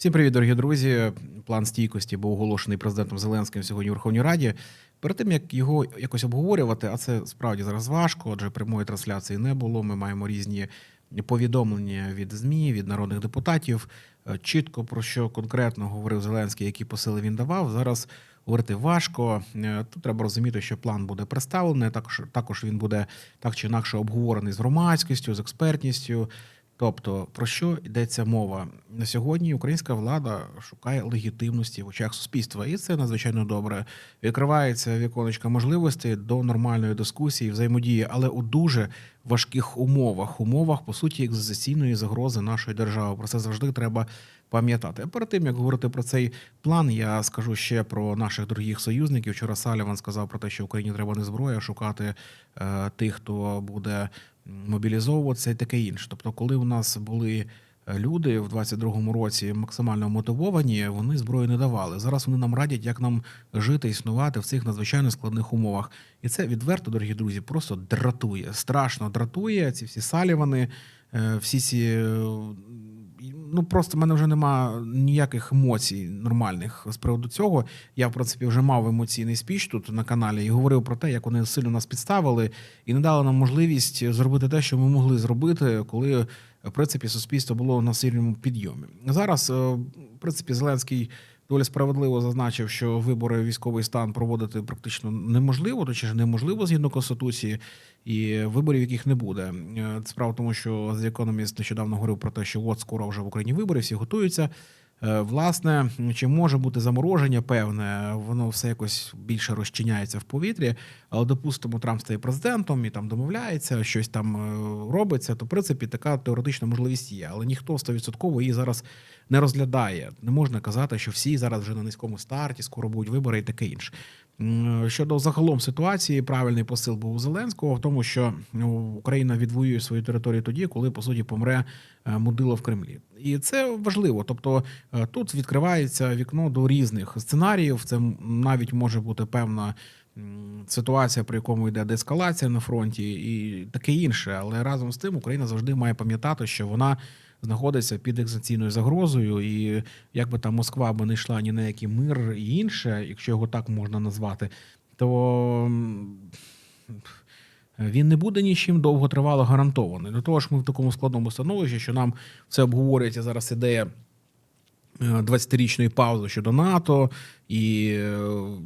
Всім привіт, дорогі друзі. План стійкості був оголошений президентом Зеленським сьогодні у Верховній Раді. Перед тим як його якось обговорювати, а це справді зараз важко, адже прямої трансляції не було. Ми маємо різні повідомлення від ЗМІ, від народних депутатів. Е, Чітко про що конкретно говорив Зеленський, які посили він давав. Зараз говорити важко. Е, Тут треба розуміти, що план буде представлений. Також також він буде так чи інакше обговорений з громадськістю, з експертністю. Тобто, про що йдеться мова на сьогодні? Українська влада шукає легітимності в очах суспільства, і це надзвичайно добре. Відкривається віконечка можливостей до нормальної дискусії, взаємодії, але у дуже важких умовах, умовах по суті екзистенційної загрози нашої держави. Про це завжди треба пам'ятати. Перед тим як говорити про цей план, я скажу ще про наших дорогих союзників. Вчора Саліван сказав про те, що Україні треба не зброя, а шукати е, тих, хто буде мобілізовуватися і таке інше. Тобто, коли у нас були е, люди в 22-му році максимально мотивовані, вони зброю не давали. Зараз вони нам радять, як нам жити, існувати в цих надзвичайно складних умовах. І це відверто, дорогі друзі, просто дратує. Страшно дратує ці всі салівани, е, всі ці. Е, Ну просто в мене вже нема ніяких емоцій нормальних з приводу цього. Я, в принципі, вже мав емоційний спіч тут на каналі і говорив про те, як вони сильно нас підставили і не дали нам можливість зробити те, що ми могли зробити, коли в принципі суспільство було на сильному підйомі. Зараз, е, в принципі, Зеленський доволі справедливо зазначив, що вибори військовий стан проводити практично неможливо, то чи ж неможливо згідно конституції, і виборів, яких не буде. Е, Справа в тому, що The Economist нещодавно говорив про те, що от скоро вже в Україні вибори, всі готуються. Е, Власне, чи може бути замороження певне, воно все якось більше розчиняється в повітрі. Але допустимо, Трамп стає президентом і там домовляється, щось там е, робиться. То в принципі така теоретична можливість є, але ніхто 100% її зараз не розглядає. Не можна казати, що всі зараз вже на низькому старті, скоро будуть вибори і таке інше. Щодо загалом ситуації, правильний посил був у Зеленського в тому, що ну, Україна відвоює свою територію тоді, коли по суті помре е, мудило в Кремлі, і це важливо. Тобто е, тут відкривається вікно до різних сценаріїв. Це навіть може бути певна ситуація, при якому йде деескалація на фронті, і таке інше. Але разом з тим Україна завжди має пам'ятати, що вона знаходиться під екзаційною загрозою, і як би там Москва би не йшла ні на який мир і інше, якщо його так можна назвати, то він не буде нічим довготривало гарантований. До того ж, ми в такому складному становищі, що нам все обговорюється зараз ідея. Е, 20-річної паузи щодо НАТО, і е,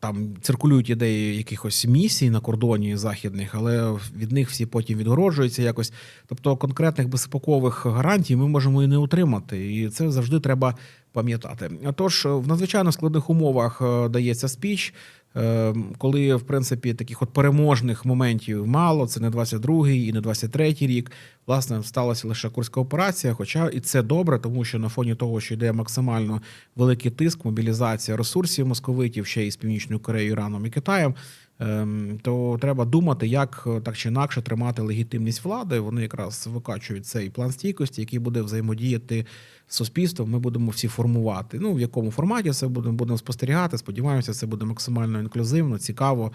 там циркулюють ідеї якихось місій на кордоні західних, але від них всі потім відгороджуються якось. Тобто конкретних безпекових гарантій ми можемо і не отримати, і це завжди треба пам'ятати. Тож в надзвичайно складних умовах е, дається спіч. Е, Коли в принципі таких от переможних моментів мало, це не 22-й і не 23-й рік. Власне, сталася лише курська операція. Хоча і це добре, тому що на фоні того, що йде максимально великий тиск, мобілізація ресурсів московитів ще і з північною Кореєю, Іраном і Китаєм. Ем, То треба думати, як е, так чи інакше тримати легітимність влади. Вони якраз викачують цей план стійкості, який буде взаємодіяти з суспільством. Ми будемо всі формувати. Ну в якому форматі це будемо будемо спостерігати. Сподіваємося, це буде максимально інклюзивно, цікаво.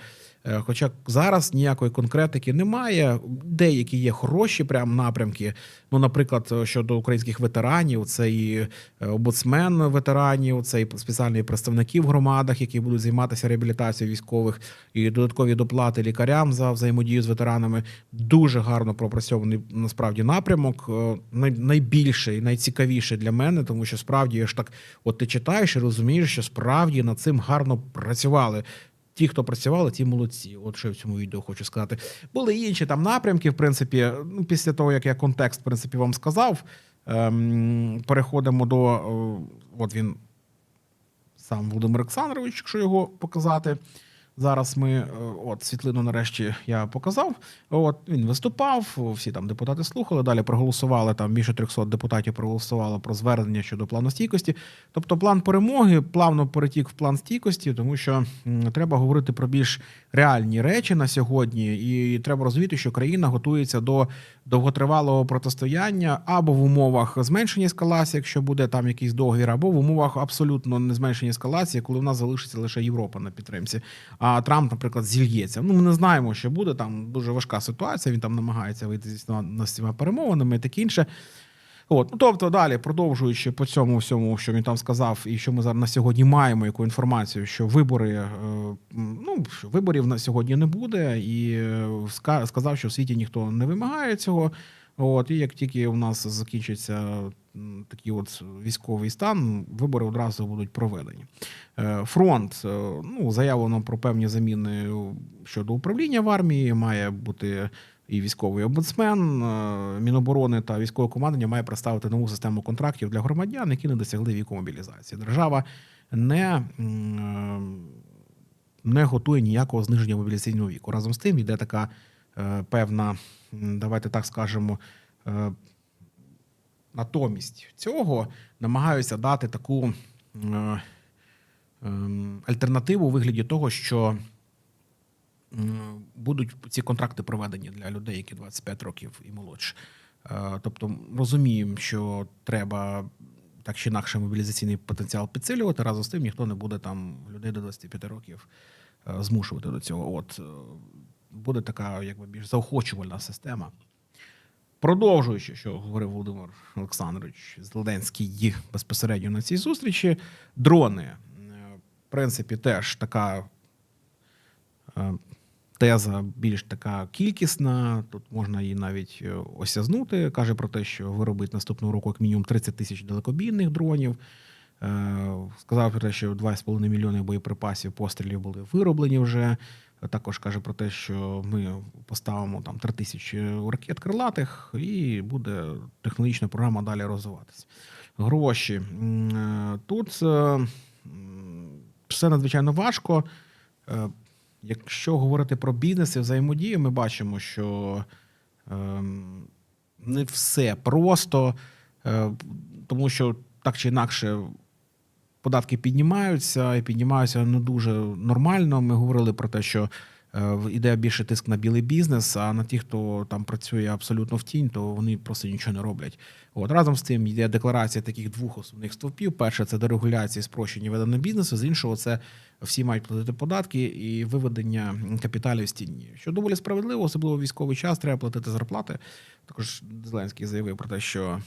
Е, Хоча зараз ніякої конкретики немає. Деякі є хороші прям напрямки. Ну, наприклад, е, щодо українських ветеранів, це і е, омбудсмен ветеранів, це і спеціальні представники в громадах, які будуть займатися реабілітацією військових, і додаткові доплати лікарям за взаємодію з ветеранами. Дуже гарно пропрацьований насправді напрямок. Е, най- Найбільший, і найцікавіший для мене, тому що справді я ж так, от ти читаєш і розумієш, що справді над цим гарно працювали. Ті, хто працювали, ті молодці. От що я в цьому відео хочу сказати. Були інші там напрямки, в принципі, ну, після того, як я контекст, в принципі, вам сказав, ем, переходимо до. е, от він сам Володимир Олександрович, якщо його показати. Зараз ми е, от світлину нарешті я показав. От він виступав, всі там депутати слухали. Далі проголосували там більше 300 депутатів проголосувало про звернення щодо плану стійкості. Тобто, план перемоги плавно перетік в план стійкості, тому що треба говорити про більш реальні речі на сьогодні, і треба розуміти, що країна готується до довготривалого протистояння або в умовах зменшення ескалації, якщо буде там якийсь договір, або в умовах абсолютно не зменшення ескалації, коли в нас залишиться лише Європа на підтримці. А Трамп, наприклад, зільється. Ну ми не знаємо, що буде там дуже важка ситуація. Він там намагається вийти з цими перемовинами і таке інше. От, ну тобто, далі, продовжуючи по цьому всьому, що він там сказав, і що ми зараз на сьогодні маємо яку інформацію, що вибори, е, ну виборів на сьогодні не буде, і е, сказав, що в світі ніхто не вимагає цього. От, і як тільки у нас закінчиться такий от військовий стан, вибори одразу будуть проведені. Е, Фронт, е, ну, заявлено про певні заміни щодо управління в армії, має бути і військовий омбудсмен, е, Міноборони та військове командування має представити нову систему контрактів для громадян, які не досягли віку мобілізації. Держава не, не готує ніякого зниження мобілізаційного віку. Разом з тим йде така певна, давайте так скажемо. е, Натомість цього намагаються дати таку е, ем, альтернативу у вигляді того, що будуть ці контракти проведені для людей, які 25 років і молодше. Е, Тобто розуміємо, що треба так чи інакше мобілізаційний потенціал підсилювати. Разом з тим ніхто не буде там людей до 25 років е, змушувати до цього. От е, буде така, якби більш заохочувальна система. Продовжуючи, що говорив Володимир Олександрович Зеленський безпосередньо на цій зустрічі, дрони, е, в принципі, теж така е, теза більш така кількісна. Тут можна її навіть е, осязнути. Каже про те, що виробить наступного року як мінімум 30 тисяч далекобійних дронів. Сказав про те, що 2,5 мільйони боєприпасів пострілів були вироблені вже. Також каже про те, що ми поставимо там 3 тисячі ракет крилатих, і буде технологічна програма далі розвиватися. Гроші. Е, Тут е, все надзвичайно важко. Е, Якщо говорити про бізнес і взаємодію, ми бачимо, що не все просто, тому що так чи інакше податки піднімаються і піднімаються не дуже нормально. Ми говорили про те, що е, іде більше тиск на білий бізнес, а на ті, хто там працює абсолютно в тінь, то вони просто нічого не роблять. От разом з тим йде декларація таких двох основних стовпів: перше це дерегуляція спрощення ведення бізнесу. З іншого, це всі мають платити податки і виведення капіталів з тіні. Що доволі справедливо, особливо в військовий час, треба платити зарплати. Також Зеленський заявив про те, що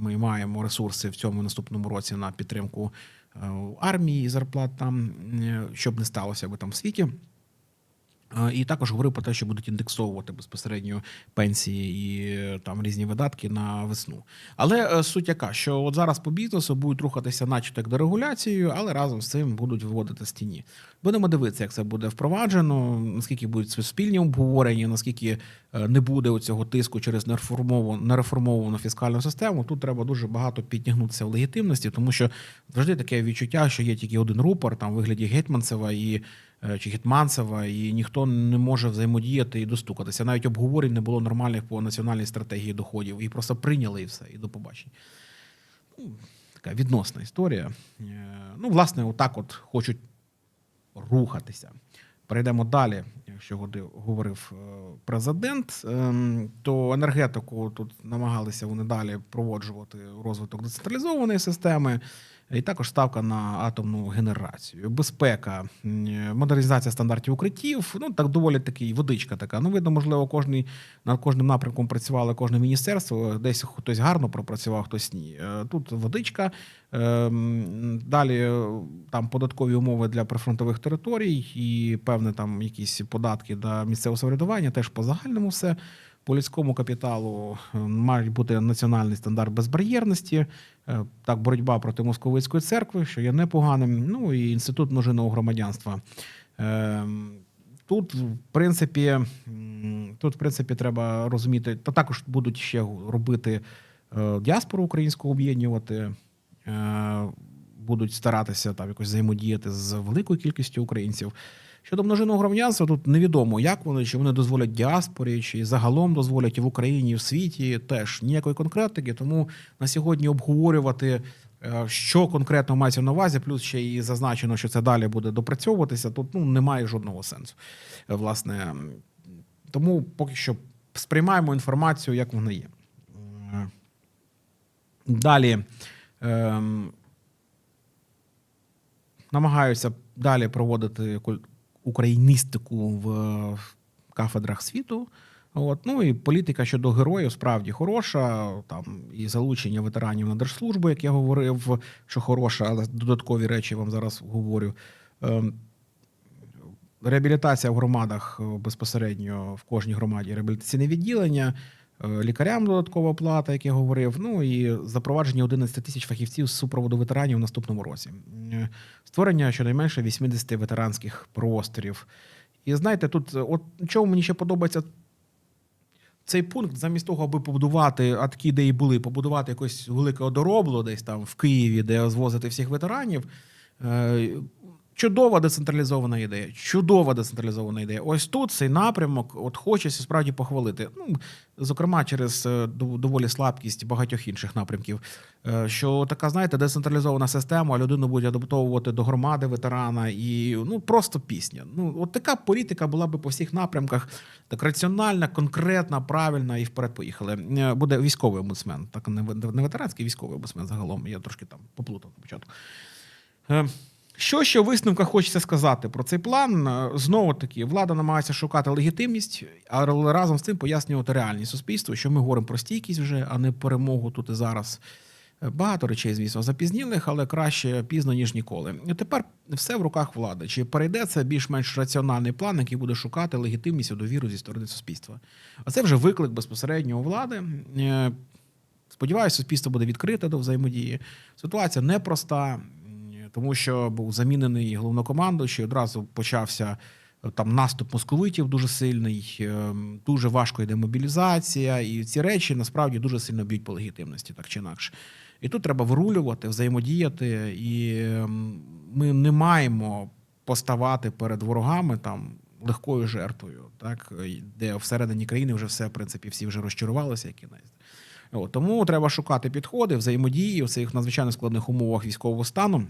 ми маємо ресурси в цьому наступному році на підтримку е, армії зарплат там, е, щоб не сталося би там в світі. І також говорив про те, що будуть індексовувати безпосередньо пенсії і е, там різні видатки на весну. Але е, суть яка, що от зараз по бізнесу будуть рухатися, начебто як дерегуляцією, але разом з цим будуть виводити з тіні. Будемо дивитися, як це буде впроваджено, наскільки будуть суспільні обговорення, наскільки е, не буде у цього тиску через нереформовану, фіскальну систему. Тут треба дуже багато підтягнутися в легітимності, тому що завжди таке відчуття, що є тільки один рупор там вигляді Гетьманцева і чи Гетманцева, і ніхто не може взаємодіяти і достукатися. Навіть обговорень не було нормальних по національній стратегії доходів. І просто прийняли і все, і до побачення. Ну, така відносна історія. Е, Ну, власне, отак от хочуть рухатися. Перейдемо далі. Якщо говорив е, президент, ем, то енергетику тут намагалися вони далі проводжувати розвиток децентралізованої системи, і також ставка на атомну генерацію, безпека, модернізація стандартів укриттів. Ну так доволі такий водичка така. Ну, видно, можливо, кожний над кожним напрямком працювало кожне міністерство. Десь хтось гарно пропрацював, хтось ні. Е, Тут водичка. Ем, Далі е, там податкові умови для прифронтових територій і певне там якісь податки для місцевого самоврядування, теж по загальному все. По людському капіталу е, мають бути національний стандарт безбар'єрності, е, так, боротьба проти московицької церкви, що є непоганим. Ну і інститут множинного громадянства. Ем, Тут, в принципі, тут, в принципі, треба розуміти, та також будуть ще робити е, діаспору українську об'єднувати, будуть старатися там якось взаємодіяти з великою кількістю українців. Щодо множинного громадянства, тут невідомо, як вони, чи вони дозволять діаспорі, чи загалом дозволять і в Україні, і в світі теж ніякої конкретики. Тому на сьогодні обговорювати, е, що конкретно мається на увазі, плюс ще і зазначено, що це далі буде допрацьовуватися. Тут ну немає жодного сенсу. Е, Власне, тому поки що сприймаємо інформацію, як вона є. Е, Далі. ем, намагаються далі проводити україністику в кафедрах світу. От, ну і політика щодо героїв справді хороша. Там і залучення ветеранів на держслужбу, як я говорив, що хороша, але додаткові речі вам зараз говорю. Ем, Реабілітація в громадах е, безпосередньо в кожній громаді реабілітаційне відділення, е, лікарям додаткова плата, як я говорив. Ну і запровадження 11 тисяч фахівців з супроводу ветеранів в наступному році. Е, Створення щонайменше 80 ветеранських просторів. І знаєте, тут е, от чому мені ще подобається цей пункт, замість того, аби побудувати, а такі ідеї були, побудувати якось велике одоробло десь там в Києві, де звозити всіх ветеранів. Чудова децентралізована ідея. Чудова децентралізована ідея. Ось тут цей напрямок, от хочеться справді похвалити. Ну, зокрема, через е, доволі слабкість багатьох інших напрямків. Е, Що така, знаєте, децентралізована система, людину будуть адаптовувати до громади ветерана, і ну просто пісня. Ну, от така політика була би по всіх напрямках, так раціональна, конкретна, правильна, і вперед поїхали. Е, Буде військовий омбудсмен, так не ветеранський, військовий омбудсмен загалом. Я трошки там поплутав на початку. Що ще в висновках хочеться сказати про цей план? Е, Знову таки, влада намагається шукати легітимність, але разом з цим пояснювати реальність суспільству, що ми говоримо про стійкість вже, а не перемогу тут і зараз. Е, Багато речей, звісно, запізнілих, але краще пізно, ніж ніколи. І тепер все в руках влади. Чи перейде це більш-менш раціональний план, який буде шукати легітимність і довіру зі сторони суспільства? А це вже виклик безпосередньо у влади. Е, Сподіваюся, суспільство буде відкрите до взаємодії. Ситуація непроста, тому що був замінений головнокомандуючий, одразу почався е, там наступ московитів дуже сильний, е, дуже важко йде мобілізація, і ці речі насправді дуже сильно б'ють по легітимності, так чи інакше. І тут треба вирулювати, взаємодіяти, і ем, ми не маємо поставати перед ворогами там легкою жертвою, так де всередині країни вже все, в принципі, всі вже розчарувалися, як кінець. От, тому треба шукати підходи, взаємодії в цих надзвичайно складних умовах військового стану.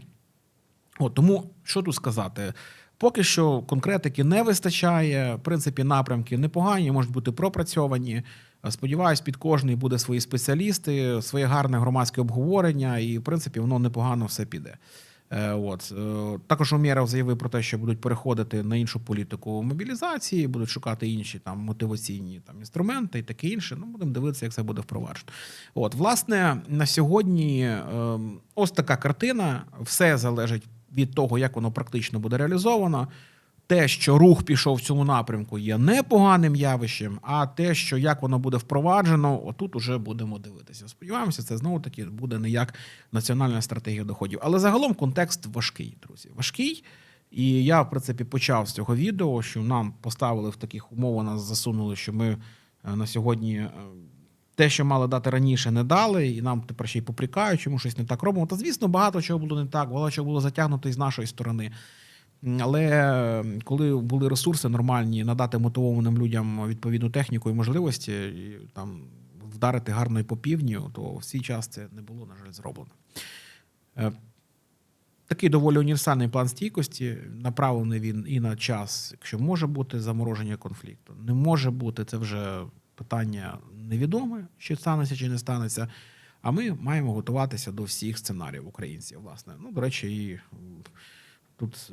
От, тому що тут сказати? Поки що конкретики не вистачає. В принципі, напрямки непогані, можуть бути пропрацьовані. Сподіваюсь, під кожний буде свої спеціалісти, своє гарне громадське обговорення, і в принципі воно непогано все піде. Е, От Е, також Умєров заявив про те, що будуть переходити на іншу політику мобілізації, будуть шукати інші там мотиваційні там інструменти і таке інше. Ну будемо дивитися, як це буде впроваджено. От, власне, на сьогодні е, ось така картина. Все залежить від того, як воно практично буде реалізовано. Те, що рух пішов в цьому напрямку, є непоганим явищем, а те, що як воно буде впроваджено, отут уже будемо дивитися. Сподіваємося, це знову таки буде не як національна стратегія доходів. Але загалом контекст важкий, друзі. Важкий. І я, в принципі, почав з цього відео, що нам поставили в таких умовах, нас засунули, що ми е, на сьогодні е, те, що мали дати раніше, не дали, і нам тепер ще й попрікають, чому щось не так робимо. Та звісно, багато чого було не так, багато чого було затягнуто і з нашої сторони. Але коли були ресурси нормальні, надати мотивованим людям відповідну техніку і можливості, і там вдарити гарно і по півдню, то в цей час це не було, на жаль, зроблено. Е, Такий доволі універсальний план стійкості. Направлений він і на час, якщо може бути замороження конфлікту. Не може бути, це вже питання невідоме, що станеться чи не станеться. А ми маємо готуватися до всіх сценаріїв українців, власне. Ну, до речі, і тут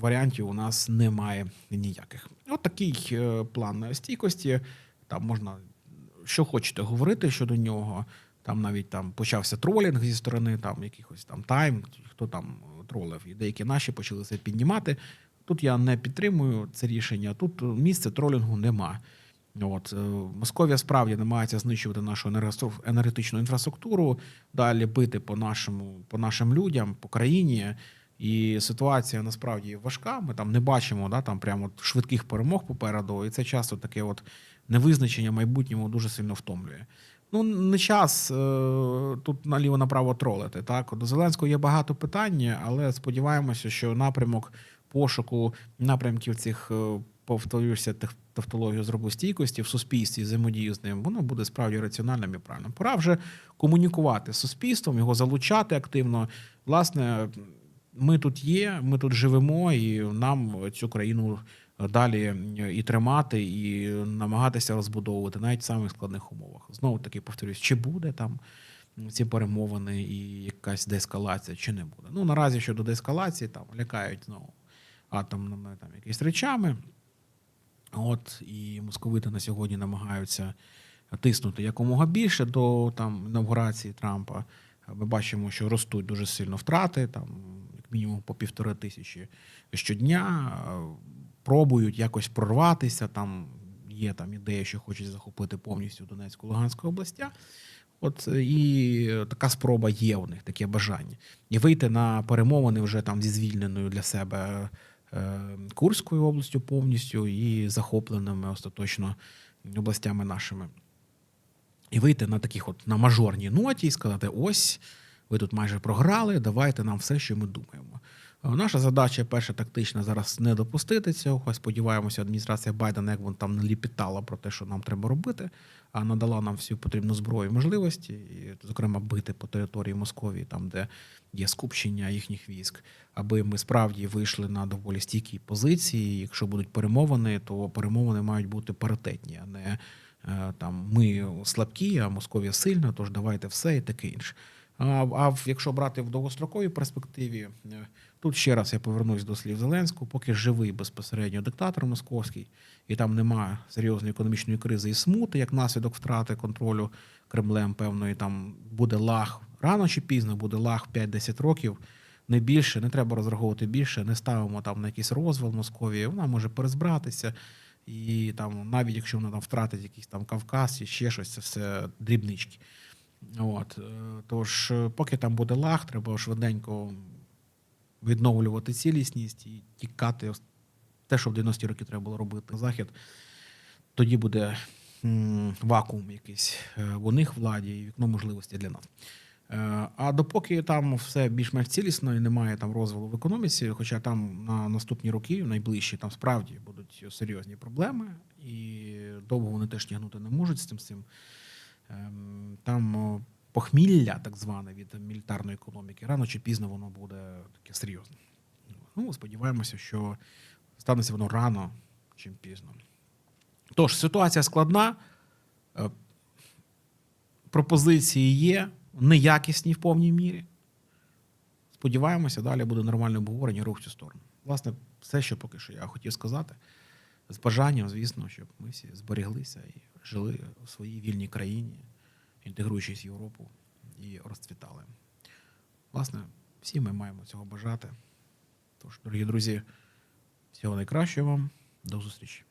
варіантів у нас немає ніяких. От такий е, план стійкості. Там можна що хочете говорити щодо нього. Там навіть там почався тролінг зі сторони там якихось там тайм, хто там тролив, і деякі наші почали це піднімати. Тут я не підтримую це рішення. Тут місця тролінгу нема. От е, Московія справді намагається знищувати нашу енергетичну інфраструктуру, далі бити по нашому, по нашим людям, по країні. І ситуація насправді важка. Ми там не бачимо да, там прямо швидких перемог попереду. І це часто таке от невизначення майбутнього дуже сильно втомлює. Ну, не час е, тут наліво-направо тролити. Так, до Зеленського є багато питань, але сподіваємося, що напрямок пошуку напрямків цих, е, повторюся, тавтологію зробу стійкості в суспільстві, взаємодію з ним, воно буде справді раціональним і правильним. Пора вже комунікувати з суспільством, його залучати активно. Власне, ми тут є, ми тут живемо, і нам цю країну далі і тримати, і намагатися розбудовувати навіть в самих складних умовах. Знову таки повторюсь, чи буде там ці перемовини і якась деескалація, чи не буде. Ну наразі щодо деескалації там лякають знову атомними там якісь речами. От і московити на сьогодні намагаються тиснути якомога більше до там інавгурації Трампа. Ми бачимо, що ростуть дуже сильно втрати, там як мінімум по півтори тисячі щодня. Пробують якось прорватися. Там є там ідея, що хочуть захопити повністю Донецьку Луганську областя. От і така спроба є у них, таке бажання. І вийти на перемовини вже там зі звільненою для себе Курською областю повністю і захопленими остаточно областями нашими. І вийти на таких от на мажорній ноті і сказати: ось, ви тут майже програли, давайте нам все, що ми думаємо. Наша задача, перша тактична, зараз не допустити цього. Сподіваємося, адміністрація Байдена, як вон там не ліпітала про те, що нам треба робити, а надала нам всю потрібну зброю і можливості, і, зокрема, бити по території Московії, там, де є скупчення їхніх військ, аби ми справді вийшли на доволі стійкі позиції. Якщо будуть перемовини, то перемовини мають бути паритетні, а не е, там ми слабкі, а Московія сильна, тож давайте все і таке інше. А, якщо брати в довгостроковій перспективі, е, тут ще раз я повернусь до слів Зеленського, поки живий безпосередньо диктатор московський, і там немає серйозної економічної кризи і смути, як наслідок втрати контролю Кремлем певної, там буде лаг рано чи пізно, буде лаг 5-10 років. Не більше, не треба розраховувати більше, не ставимо там на якийсь розвал Московії, вона може перезбратися. І там, навіть якщо вона там втратить якийсь там Кавказ і ще щось, це все дрібнички. От, е, тож, е, поки там буде лаг, треба швиденько відновлювати цілісність і тікати. Те, що в 90-ті роки треба було робити на захід, тоді буде вакуум якийсь е, у них владі і вікно можливості для нас. Е, А допоки там все більш-менш цілісно і немає там розвалу в економіці, хоча там на наступні роки, найближчі, там справді будуть серйозні проблеми, і довго вони теж тягнути не можуть з цим. цим. Ем, Там похмілля, так зване, від мілітарної економіки, рано чи пізно воно буде таке серйозне. Ну, сподіваємося, що станеться воно рано, чим пізно. Тож, ситуація складна, е, пропозиції є, неякісні в повній мірі. Сподіваємося, далі буде нормальне обговорення рух в цю сторону. Власне, все, що поки що я хотів сказати, з бажанням, звісно, щоб ми всі зберіглися і жили у своїй вільній країні, інтегруючись в Європу і розцвітали. Власне, всі ми маємо цього бажати. Тож, дорогі друзі, всього найкращого вам, до зустрічі.